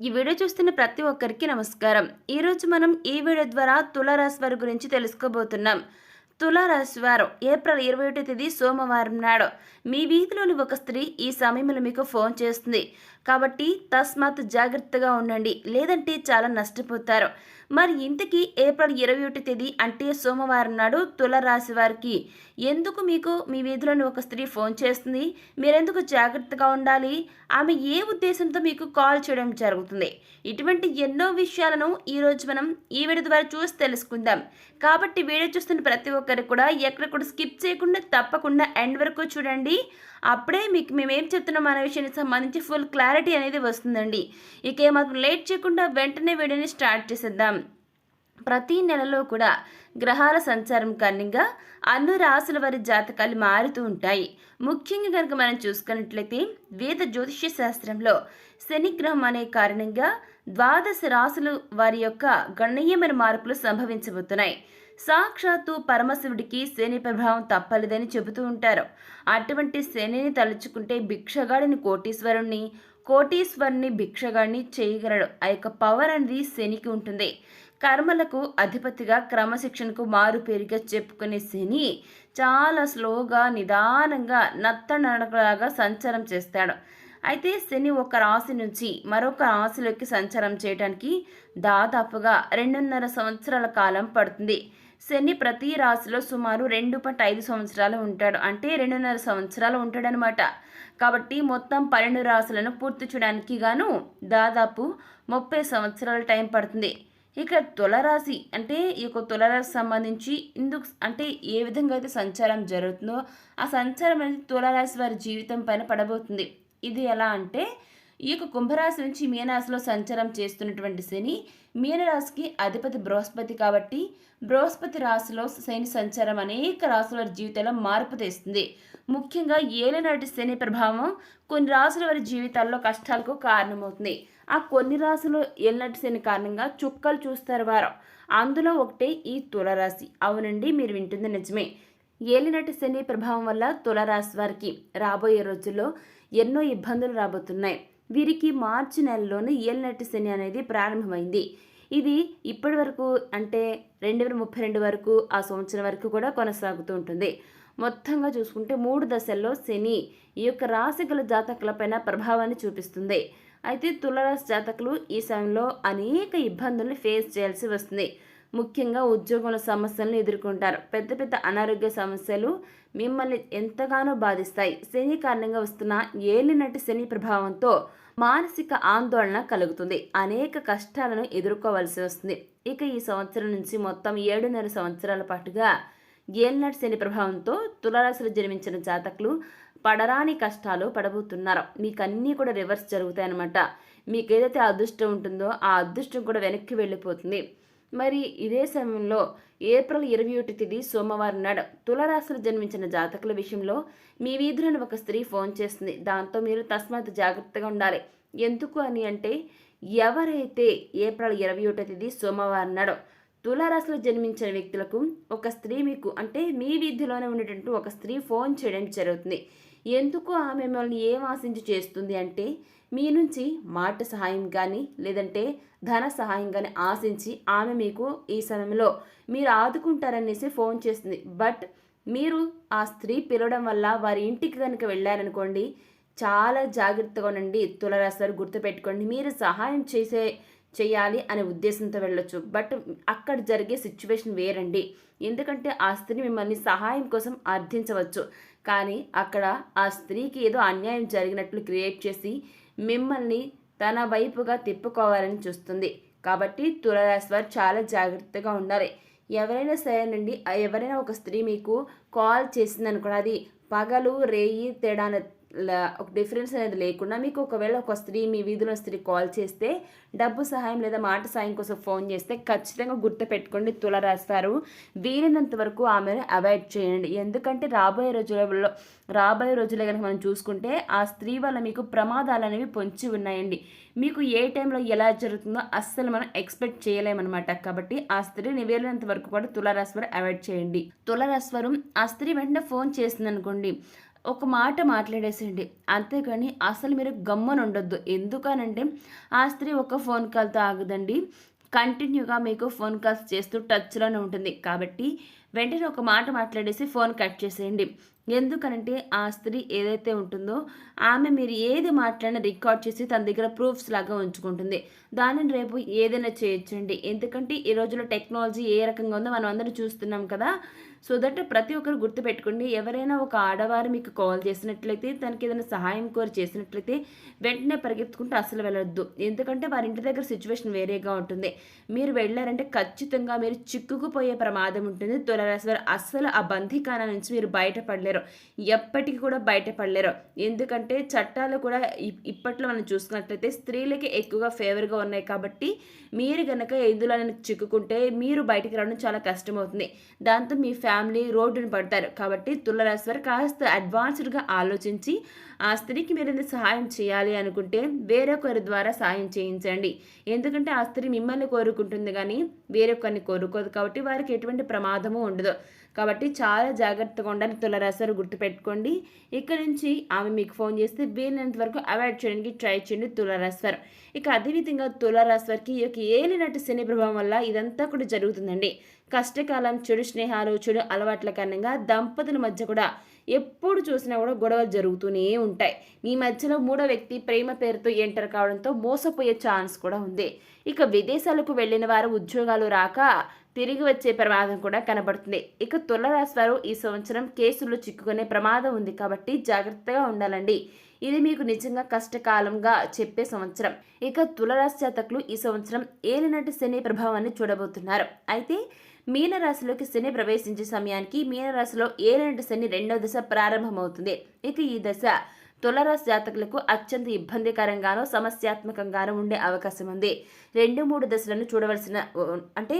ఈ వీడియో చూస్తున్న ప్రతి ఒక్కరికి నమస్కారం. ఈరోజు మనం ఈ వీడియో ద్వారా తులారాశి వారి గురించి తెలుసుకోబోతున్నాం. తులారాశి వారు ఏప్రిల్ ఇరవై ఒకటి తేదీ సోమవారం నాడు మీ వీధిలోని ఒక స్త్రీ ఈ సమయంలో మీకు ఫోన్ చేస్తుంది. కాబట్టి తస్మాత్ జాగ్రత్తగా ఉండండి లేదంటే చాలా నష్టపోతారు. మరి ఇంతకీ ఏప్రిల్ ఇరవై ఒకటి తేదీ అంటే సోమవారం నాడు తులరాశి వారికి ఎందుకు మీకు మీ వీధిలోని ఒక స్త్రీ ఫోన్ చేస్తుంది? మీరెందుకు జాగ్రత్తగా ఉండాలి? ఆమె ఏ ఉద్దేశంతో మీకు కాల్ చేయడం జరుగుతుంది? ఇటువంటి ఎన్నో విషయాలను ఈరోజు మనం ఈ వీడియో ద్వారా చూసి తెలుసుకుందాం. కాబట్టి వీడియో చూస్తున్న ప్రతి ఒక్కరు కూడా ఎక్కడ కూడా స్కిప్ చేయకుండా తప్పకుండా ఎండ్ వరకు చూడండి. అప్పుడే మీకు మేమేం చెప్తున్నాం అనే విషయానికి సంబంధించి ఫుల్ క్లారిటీ అనేది వస్తుందండి. ఇక ఏమాత్రం లేట్ చేయకుండా వెంటనే వీడియోని స్టార్ట్ చేసేద్దాం. ప్రతి నెలలో కూడా గ్రహాల సంచారం కారణంగా అన్ని రాసుల వారి జాతకాలు మారుతూ ఉంటాయి. ముఖ్యంగా కనుక మనం చూసుకున్నట్లయితే వేద జ్యోతిష్య శాస్త్రంలో శనిగ్రహం అనే కారణంగా ద్వాదశ రాసులు వారి యొక్క గణనీయమైన మార్పులు సంభవించబోతున్నాయి. సాక్షాత్తు పరమశివుడికి శని ప్రభావం తప్పలేదని చెబుతూ ఉంటారు. అటువంటి శనిని తలుచుకుంటే భిక్షగాడిని కోటీశ్వరుణ్ణి కోటీశ్వరుని భిక్షగాడిని చేయగలడు. ఆ యొక్క పవర్ అనేది శనికి ఉంటుంది. కర్మలకు అధిపతిగా క్రమశిక్షణకు మారు పేరుగా చెప్పుకునే శని చాలా స్లోగా నిదానంగా నత్త నడకలాగా సంచారం చేస్తాడు. అయితే శని ఒక రాశి నుంచి మరొక రాశిలోకి సంచారం చేయడానికి దాదాపుగా రెండున్నర సంవత్సరాల కాలం పడుతుంది. శని ప్రతి రాశిలో సుమారు రెండు పట్ ఐదు సంవత్సరాలు ఉంటాడు. అంటే రెండున్నర సంవత్సరాలు ఉంటాడనమాట. కాబట్టి మొత్తం పన్నెండు రాశులను పూర్తి చేయడానికి గాను దాదాపు ముప్పై సంవత్సరాల టైం పడుతుంది. ఇక తులరాశి అంటే ఈ యొక్క తులరాశి సంబంధించి ఇందుకు అంటే ఏ విధంగా అయితే సంచారం జరుగుతుందో ఆ సంచారం అనేది తులరాశి వారి జీవితం పైన పడబోతుంది. ఇది ఎలా అంటే ఈ యొక్క కుంభరాశి నుంచి మీనరాశిలో సంచారం చేస్తున్నటువంటి శని మీనరాశికి అధిపతి బృహస్పతి కాబట్టి బృహస్పతి రాశిలో శని సంచారం అనేక రాశుల వారి మార్పు తెస్తుంది. ముఖ్యంగా ఏలినాటి శని ప్రభావం కొన్ని రాశుల వారి జీవితాల్లో కష్టాలకు కారణమవుతుంది. ఆ కొన్ని రాశులు ఏలినాటి శని కారణంగా చుక్కలు చూస్తారు వారు. అందులో ఒకటే ఈ తులరాశి. అవునండి మీరు వింటుంది నిజమే. ఏలినటి శని ప్రభావం వల్ల తులరాశి వారికి రాబోయే రోజుల్లో ఎన్నో ఇబ్బందులు రాబోతున్నాయి. వీరికి మార్చి నెలలోనే ఏలినటి శని అనేది ప్రారంభమైంది. ఇది ఇప్పటి వరకు అంటే రెండు వేల ముప్పై రెండు వరకు ఆ సంవత్సరం వరకు కూడా కొనసాగుతూ ఉంటుంది. మొత్తంగా చూసుకుంటే మూడు దశల్లో శని ఈ యొక్క రాశిగల జాతకులపైన ప్రభావాన్ని చూపిస్తుంది. అయితే తులరాశి జాతకులు ఈ సమయంలో అనేక ఇబ్బందులను ఫేస్ చేయాల్సి వస్తుంది. ముఖ్యంగా ఉద్యోగంలో సమస్యలను ఎదుర్కొంటారు. పెద్ద పెద్ద అనారోగ్య సమస్యలు మిమ్మల్ని ఎంతగానో బాధిస్తాయి. శని కారణంగా వస్తున్న ఏలినటి శని ప్రభావంతో మానసిక ఆందోళన కలుగుతుంది. అనేక కష్టాలను ఎదుర్కోవాల్సి వస్తుంది. ఇక ఈ సంవత్సరం నుంచి మొత్తం ఏడున్నర సంవత్సరాల పాటుగా ఏలినటి శని ప్రభావంతో తులారాశిలో జన్మించిన జాతకులు పడరాని కష్టాలు పడబోతున్నారు. మీకు అన్నీ కూడా రివర్స్ జరుగుతాయన్నమాట. మీకు ఏదైతే అదృష్టం ఉంటుందో ఆ అదృష్టం కూడా వెనక్కి వెళ్ళిపోతుంది. మరి ఇదే సమయంలో ఏప్రిల్ ఇరవై ఒకటి తేదీ సోమవారం నాడు తులరాశులు జన్మించిన జాతకుల విషయంలో మీ వీధులను ఒక స్త్రీ ఫోన్ చేస్తుంది. దాంతో మీరు తస్మాత్ జాగ్రత్తగా ఉండాలి. ఎందుకు అని అంటే ఎవరైతే ఏప్రిల్ ఇరవై ఒకటో తేదీ సోమవారం నాడు తులారాశిలో జన్మించిన వ్యక్తులకు ఒక స్త్రీ మీకు అంటే మీ వీధిలోనే ఉన్నటువంటి ఒక స్త్రీ ఫోన్ చేయడం జరుగుతుంది. ఎందుకు ఆమె మిమ్మల్ని ఏం ఆశించి చేస్తుంది అంటే మీ నుంచి మాట సహాయం కానీ లేదంటే ధన సహాయం కానీ ఆశించి ఆమె మీకు ఈ సమయంలో మీరు ఆదుకుంటారనేసి ఫోన్ చేస్తుంది. బట్ మీరు ఆ స్త్రీ పిలవడం వల్ల వారి ఇంటికి కనుక వెళ్ళారనుకోండి చాలా జాగ్రత్తగా ఉండండి. తులరాశి గుర్తుపెట్టుకోండి మీరు సహాయం చేసే చేయాలి అనే ఉద్దేశంతో వెళ్ళొచ్చు. బట్ అక్కడ జరిగే సిచ్యువేషన్ వేరండి. ఎందుకంటే ఆ స్త్రీ మిమ్మల్ని సహాయం కోసం అర్థించవచ్చు. కానీ అక్కడ ఆ స్త్రీకి ఏదో అన్యాయం జరిగినట్లు క్రియేట్ చేసి మిమ్మల్ని తన వైపుగా తిప్పుకోవాలని చూస్తుంది. కాబట్టి తులరాశి వారు చాలా జాగ్రత్తగా ఉండాలి. ఎవరైనా సరే నుండి ఎవరైనా ఒక స్త్రీ మీకు కాల్ చేసిందనుకోండి అది పగలు రేయి తేడాన ఒక డిఫరెన్స్ అనేది లేకుండా మీకు ఒకవేళ ఒక స్త్రీ మీ వీధిలో స్త్రీ కాల్ చేస్తే డబ్బు సహాయం లేదా మాట సహాయం కోసం ఫోన్ చేస్తే ఖచ్చితంగా గుర్తుపెట్టుకోండి తులరాస్తారు. వీలైనంత వరకు ఆమెను అవాయిడ్ చేయండి. ఎందుకంటే రాబోయే రోజులలో రాబోయే రోజులే కనుక మనం చూసుకుంటే ఆ స్త్రీ వల్ల మీకు ప్రమాదాలు అనేవి పొంచి ఉన్నాయండి. మీకు ఏ టైంలో ఎలా జరుగుతుందో అస్సలు మనం ఎక్స్పెక్ట్ చేయలేమన్నమాట. కాబట్టి ఆ స్త్రీని వీలైనంత వరకు కూడా తులారాశివారు అవాయిడ్ చేయండి. తులరాశ్వరం ఆ స్త్రీ వెంటనే ఫోన్ చేసింది అనుకోండి ఒక మాట మాట్లాడేసేయండి. అంతేగాని అసలు మీరు గమ్మనుండొద్దు. ఎందుకనంటే ఆ స్త్రీ ఒక ఫోన్ కాల్తో ఆగదండి. కంటిన్యూగా మీకు ఫోన్ కాల్స్ చేస్తూ టచ్లోనే ఉంటుంది. కాబట్టి వెంటనే ఒక మాట మాట్లాడేసి ఫోన్ కట్ చేసేయండి. ఎందుకనంటే ఆ స్త్రీ ఏదైతే ఉంటుందో ఆమె మీరు ఏది మాట్లాడినా రికార్డ్ చేసి తన దగ్గర ప్రూఫ్స్ లాగా ఉంచుకుంటుంది. దానిని రేపు ఏదైనా చేయొచ్చండి. ఎందుకంటే ఈ రోజుల్లో టెక్నాలజీ ఏ రకంగా ఉందో మనం అందరూ చూస్తున్నాం కదా. సో దట్ ప్రతి ఒక్కరు గుర్తుపెట్టుకోండి ఎవరైనా ఒక ఆడవారు మీకు కాల్ చేసినట్లయితే తనకి ఏదైనా సహాయం కోరి చేసినట్లయితే వెంటనే పరిగెత్తుకుంటూ అసలు వెళ్ళొద్దు. ఎందుకంటే వారి ఇంటి దగ్గర సిచ్యువేషన్ వేరేగా ఉంటుంది. మీరు వెళ్ళారంటే ఖచ్చితంగా మీరు చిక్కుకుపోయే ప్రమాదం ఉంటుంది. తులరాశి వారు అస్సలు ఆ బంధికాన నుంచి మీరు బయటపడలేరు. ఎప్పటికీ కూడా బయటపడలేరు. ఎందుకంటే చట్టాలు కూడా ఇప్పట్లో మనం చూసుకున్నట్లయితే స్త్రీలకి ఎక్కువగా ఫేవర్గా ఉన్నాయి కాబట్టి మీరు కనుక ఇందులో చిక్కుకుంటే మీరు బయటికి రావడం చాలా కష్టమవుతుంది. దాంతో మీ ఫ్యామిలీ రోడ్డుని పడతారు. కాబట్టి తులరాశి వారు కాస్త అడ్వాన్స్డ్గా ఆలోచించి ఆ స్త్రీకి మీరు సహాయం చేయాలి అనుకుంటే వేరొకరి ద్వారా సహాయం చేయించండి. ఎందుకంటే ఆ స్త్రీ మిమ్మల్ని కోరుకుంటుంది కానీ వేరొకరిని కోరుకోదు కాబట్టి వారికి ఎటువంటి ప్రమాదము ఉండదు. కాబట్టి చాలా జాగ్రత్తగా ఉండాలి. తులరాశారు గుర్తుపెట్టుకోండి. ఇక్కడ నుంచి ఆమె మీకు ఫోన్ చేస్తే వీలైనంత వరకు అవాయిడ్ చేయడానికి ట్రై చేయండి తులరాశివారు ఇక అదేవిధంగా తులరాశివారికి ఈ యొక్క ఏలినట్టు శని ప్రభావం వల్ల ఇదంతా కూడా జరుగుతుందండి. కష్టకాలం చెడు స్నేహాలు చెడు అలవాట్ల కారణంగా దంపతుల మధ్య కూడా ఎప్పుడు చూసినా కూడా గొడవలు జరుగుతూనే ఉంటాయి. మీ మధ్యలో మూడో వ్యక్తి ప్రేమ పేరుతో ఎంటర్ కావడంతో మోసపోయే ఛాన్స్ కూడా ఉంది. ఇక విదేశాలకు వెళ్ళిన వారు ఉద్యోగాలు రాక తిరిగి వచ్చే ప్రమాదం కూడా కనబడుతుంది. ఇక తులరాశి వారు ఈ సంవత్సరం కేసులు చిక్కుకునే ప్రమాదం ఉంది కాబట్టి జాగ్రత్తగా ఉండాలండి. ఇది మీకు నిజంగా కష్టకాలంగా చెప్పే సంవత్సరం. ఇక తులరాశి జాతకులు ఈ సంవత్సరం ఏలినటి శని ప్రభావాన్ని చూడబోతున్నారు. అయితే మీనరాశిలోకి శని ప్రవేశించే సమయానికి మీనరాశిలో ఏలినటి శని రెండవ దశ ప్రారంభమవుతుంది. ఇక ఈ దశ తులరాశి జాతకులకు అత్యంత ఇబ్బందికరంగానో సమస్యాత్మకంగానో ఉండే అవకాశం ఉంది. రెండు మూడు దశలను చూడవలసిన అంటే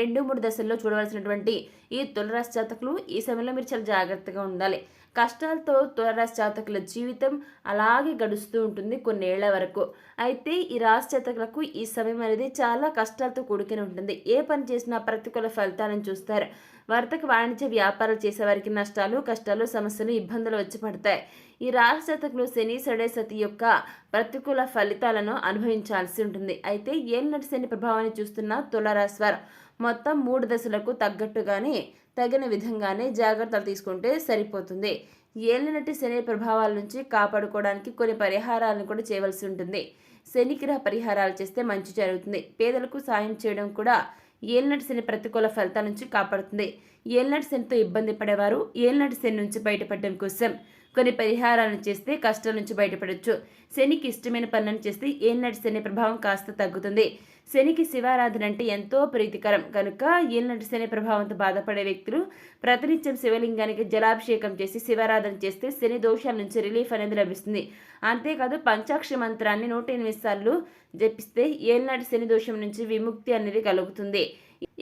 రెండు మూడు దశల్లో చూడవలసినటువంటి ఈ తులరాశి జాతకులు ఈ సమయంలో మీరు చాలా జాగ్రత్తగా ఉండాలి. కష్టాలతో తులరాశి జాతకుల జీవితం అలాగే గడుస్తూ ఉంటుంది కొన్నేళ్ళ వరకు. అయితే ఈ రాశి జాతకులకు ఈ సమయం అనేది చాలా కష్టాలతో కూడుకుని ఉంటుంది. ఏ పని చేసినా ప్రతికూల ఫలితాలను చూస్తారు. వర్తక వాణిజ్య వ్యాపారాలు చేసేవారికి నష్టాలు కష్టాలు సమస్యలు ఇబ్బందులు వచ్చి పడతాయి. ఈ రాశి శతకులు శని సడే సతి యొక్క ప్రతికూల ఫలితాలను అనుభవించాల్సి ఉంటుంది. అయితే ఏళ్ళ శని ప్రభావాన్ని చూస్తున్న తులరాశి వారు మొత్తం మూడు దశలకు తగ్గట్టుగానే తగిన విధంగానే జాగ్రత్తలు తీసుకుంటే సరిపోతుంది. ఏలినటి శని ప్రభావాల నుంచి కాపాడుకోవడానికి కొన్ని పరిహారాలను కూడా చేయవలసి ఉంటుంది. శనిగ్రహ పరిహారాలు చేస్తే మంచి జరుగుతుంది. పేదలకు సాయం చేయడం కూడా ఏలినటి శని ప్రతికూల ఫలితాల నుంచి కాపాడుతుంది. ఏలినటి శనితో ఇబ్బంది పడేవారు. ఏలినటి శని నుంచి బయటపడడం కోసం కొన్ని పరిహారాలను చేస్తే కష్టం నుంచి బయటపడవచ్చు శనికి ఇష్టమైన పనులను చేస్తే ఏనాటి శని ప్రభావం కాస్త తగ్గుతుంది. శనికి శివారాధన అంటే ఎంతో ప్రీతికరం. కనుక ఏనాటి శని ప్రభావంతో బాధపడే వ్యక్తులు ప్రతినిత్యం శివలింగానికి జలాభిషేకం చేసి శివారాధన చేస్తే శని దోషాల నుంచి రిలీఫ్ అనేది లభిస్తుంది. అంతేకాదు పంచాక్ష మంత్రాన్ని నూట ఎనిమిది సార్లు జపిస్తే ఏనాటి శని దోషం నుంచి విముక్తి అనేది కలుగుతుంది.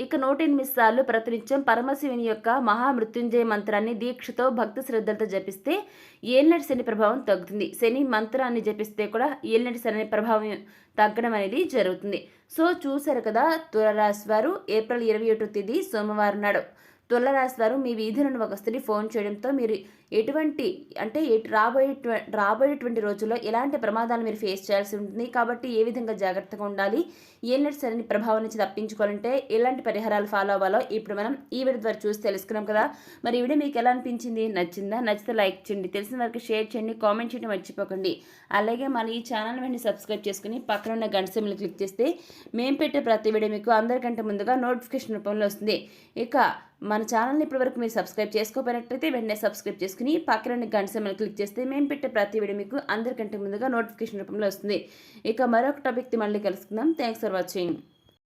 ఇక నూట ఎనిమిది సార్లు ప్రతినిత్యం పరమశివుని యొక్క మహామృత్యుంజయ మంత్రాన్ని దీక్షతో భక్తి శ్రద్ధలతో జపిస్తే ఏలినటి శని ప్రభావం తగ్గుతుంది. శని మంత్రాన్ని జపిస్తే కూడా ఏలినటి శని ప్రభావం తగ్గడం అనేది జరుగుతుంది. సో చూశారు కదా తులరాశి వారు ఏప్రిల్ ఇరవై ఒకటో తేదీ సోమవారం నాడు. తులరాశి వారు మీ వీధి నుండి ఒక స్త్రీ ఫోన్ చేయడంతో మీరు ఎటువంటి అంటే రాబోయే రాబోయేటువంటి రోజుల్లో ఎలాంటి ప్రమాదాలు మీరు ఫేస్ చేయాల్సి ఉంటుంది? కాబట్టి ఏ విధంగా జాగ్రత్తగా ఉండాలి? ఏళ్ళటి సరైన ప్రభావం నుంచి తప్పించుకోవాలంటే ఎలాంటి పరిహారాలు ఫాలో అవ్వాలో ఇప్పుడు మనం ఈ వీడియో ద్వారా చూసి తెలుసుకున్నాం కదా. మరి ఈ వీడియో మీకు ఎలా అనిపించింది? నచ్చిందా? నచ్చితే లైక్ చేయండి. తెలిసిన వారికి షేర్ చేయండి. కామెంట్ చేయడం మర్చిపోకండి. అలాగే మన ఈ ఛానల్ వెంటనే సబ్స్క్రైబ్ చేసుకుని పక్కన ఉన్న గంట సిమ్లు క్లిక్ చేస్తే మేము పెట్టే ప్రతి వీడియో మీకు అందరికంటే ముందుగా నోటిఫికేషన్ రూపంలో వస్తుంది. ఇక మన ఛానల్ని ఇప్పటివరకు మీరు సబ్స్క్రైబ్ చేసుకోకపోయినట్లయితే వెంటనే సబ్స్క్రైబ్ చేసుకుని పక్కన గంట సమయం క్లిక్ చేస్తే మేము పెట్టే ప్రతి వీడియో మీకు అందరికంటే ముందుగా నోటిఫికేషన్ రూపంలో వస్తుంది. ఇక మరొక టాపిక్కి మళ్ళీ కలుసుకుందాం. Thanks for watching.